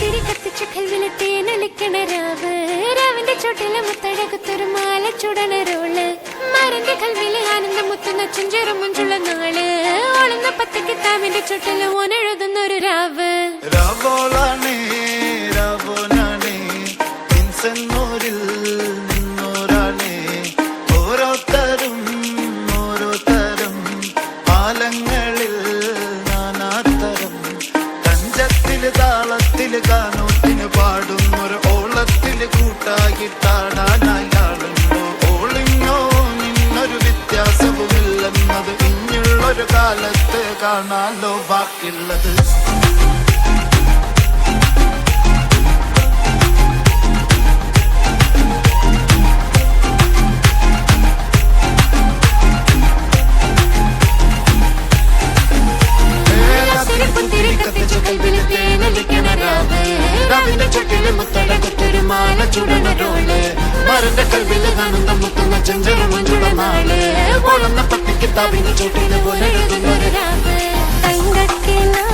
പുത്തിരി കത്തിച്ച കൽവിലെ തേനൊലിക്കണ രാവ് രാവിന്റെ ചോട്ടിലെ മുത്തഴകത്തൊരു മാല ചുടണരോൾ മരന്റെ കൽവിലെ ആനന്ദം മുത്തുന്ന ചെഞ്ചെറു മുഞ്ചുള്ള നാൾ. ഓളുന്ന പത്ത് കിതാബിന്റെ ചുട്ടിൽ ഓനെഴുതുന്ന ഒരു രാവ്. കൂട്ടാകിട്ടാടാനായാളുണ്ടോ ഓളിങ്ങോ നിന്നൊരു വ്യത്യാസവുമില്ലെന്നത് ഇനിയുള്ളൊരു കാലത്ത് കാണാലോ ബാക്കിയുള്ളത്. ചുടണരോൾ മരന്റെ കൽവിൽ ആനന്ദം മുത്തുന്ന ചെഞ്ചെറു മഞ്ചുള നാൾ ഓളുന്ന പത്തി കിതാബിന്റെ ചോട്ടിൽ പോലെ എഴുതുന്നൊരു രാവ് തങ്കക്കിനാവല്ലേ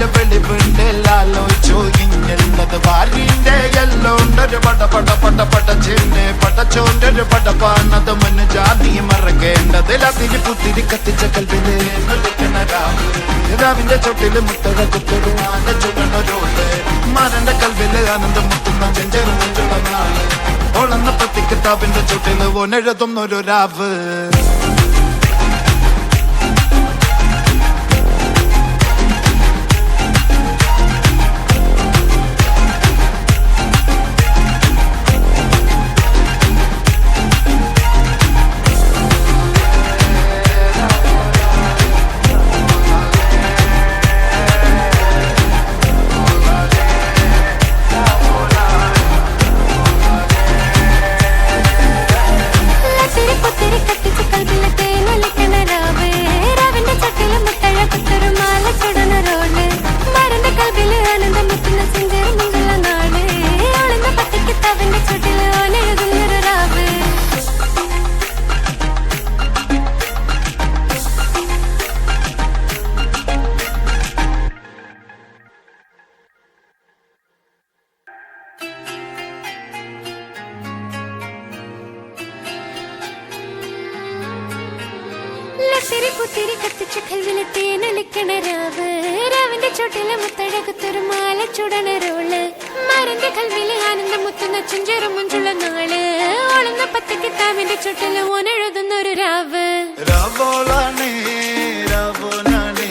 തലക്കുള്ളിലെ വെളിവുണ്ട് ലാലോചോ ഇങ്ങുള്ളത് വാരിന്റെ എല്ലോണ്ടൊരു പട പട പട പടച്ചിണ്ട് പടച്ചോണ്ടൊരു പടപ്പാണത് മുന്നു ജാതി മറക്കേണ്ടത് അതിന് പുത്തിരി കത്തിച്ച കൽവിൽ രാവിന്റെ ചൊട്ടിൽ മുത്തഴ കുത്തൊരു ആന ചുടണൊരോൾ മരന്റെ കൽവിൽ ആനന്ദം മുത്തുന്ന ചെഞ്ചെറുന്ന മുഞ്ചുള്ള ഒളന്ന ഓളന്ന പത്തി കിതാബിന്റെ ചുട്ടിൽ ഓനെഴുതുന്നൊരു രാവ്. ലത്തിരി പുത്തിരി കത്തിച്ച കൽവിലെ തേനൊലിക്കണ രാവ് രാവിന്റെ ചോട്ടിലെ മുത്തഴകത്തൊരു മാല ചുടണരോൾ മരന്റെ കൽവിലെ ആനന്ദം മുത്തുന്ന ചെഞ്ചെറു മുഞ്ചുള്ള നാൾ. ഓളുന്ന പത്ത് കിതാബിന്റെ ചുട്ടിൽ ഓനെഴുതുന്ന ഒരു രാവ്. രാവോളാണേ രാവോനാണേ.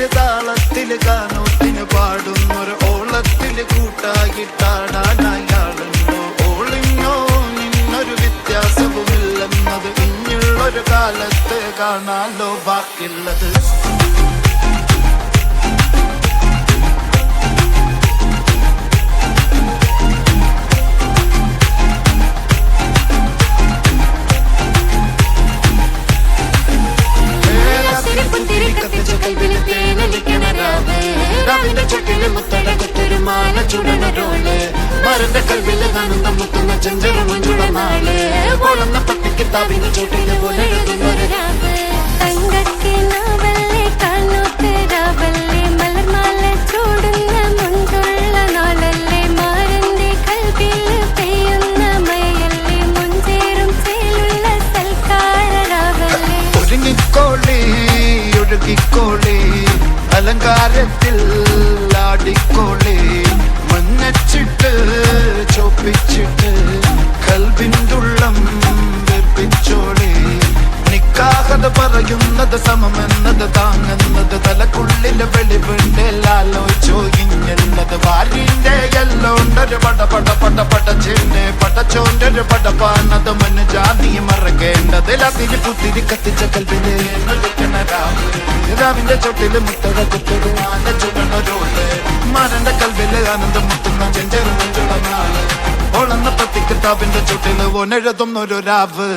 തഞ്ചത്തിൽ താളത്തിൽ ഗാനോത്തിന് പാടുന്നൊരു ഓളത്തിൽ കൂട്ടാകിട്ടാടാനായാളുണ്ടോ ഓളിങ്ങോ നിന്നൊരു വ്യത്യാസവുമില്ലെന്നത് ഇനിയുള്ളൊരു കാലത്ത് കാണാലോ ബാക്കിയുള്ളത്. മരന്റെ കൽവിൽ ആനന്ദം മുത്തുന്ന ചെഞ്ചെറു മഞ്ചുള നാൾ ഓളുന്ന പത്തി കിതാബിന്റെ ചോട്ടിൽ പോലെ എഴുതുന്നൊരു രാവ്. കാണോത്ത് രാവല്ലേ എന്നത് സമമെന്നത് താങ്ങുന്നത് തലക്കുള്ളിലെ വെളിവുണ്ട്. ലാലോചോ ഇഞ്ഞുള്ളത് എല്ലോണ്ടൊരു പട പട പട പടച്ചിണ്ട് പടച്ചോണ്ടൊരു പടപ്പാണത് മന് ജാതി മറക്കേണ്ടത്. രാത്രി പുത്തിരി കത്തിച്ച കൽവിൽ രാവിന്റെ ചൊട്ടിൽ മുത്തക കുത്തത് ആന ചുടണൊരോൾ കൽവിൽ ആനന്ദം മുത്തുന്ന ചെഞ്ചെറു നെഞ്ചുള്ള നാൾ. ഓളന്ന പത്തിക്കിട്ടാവിന്റെ ചുട്ടിൽ ഒനെഴുതുന്നൊരു രാവ്.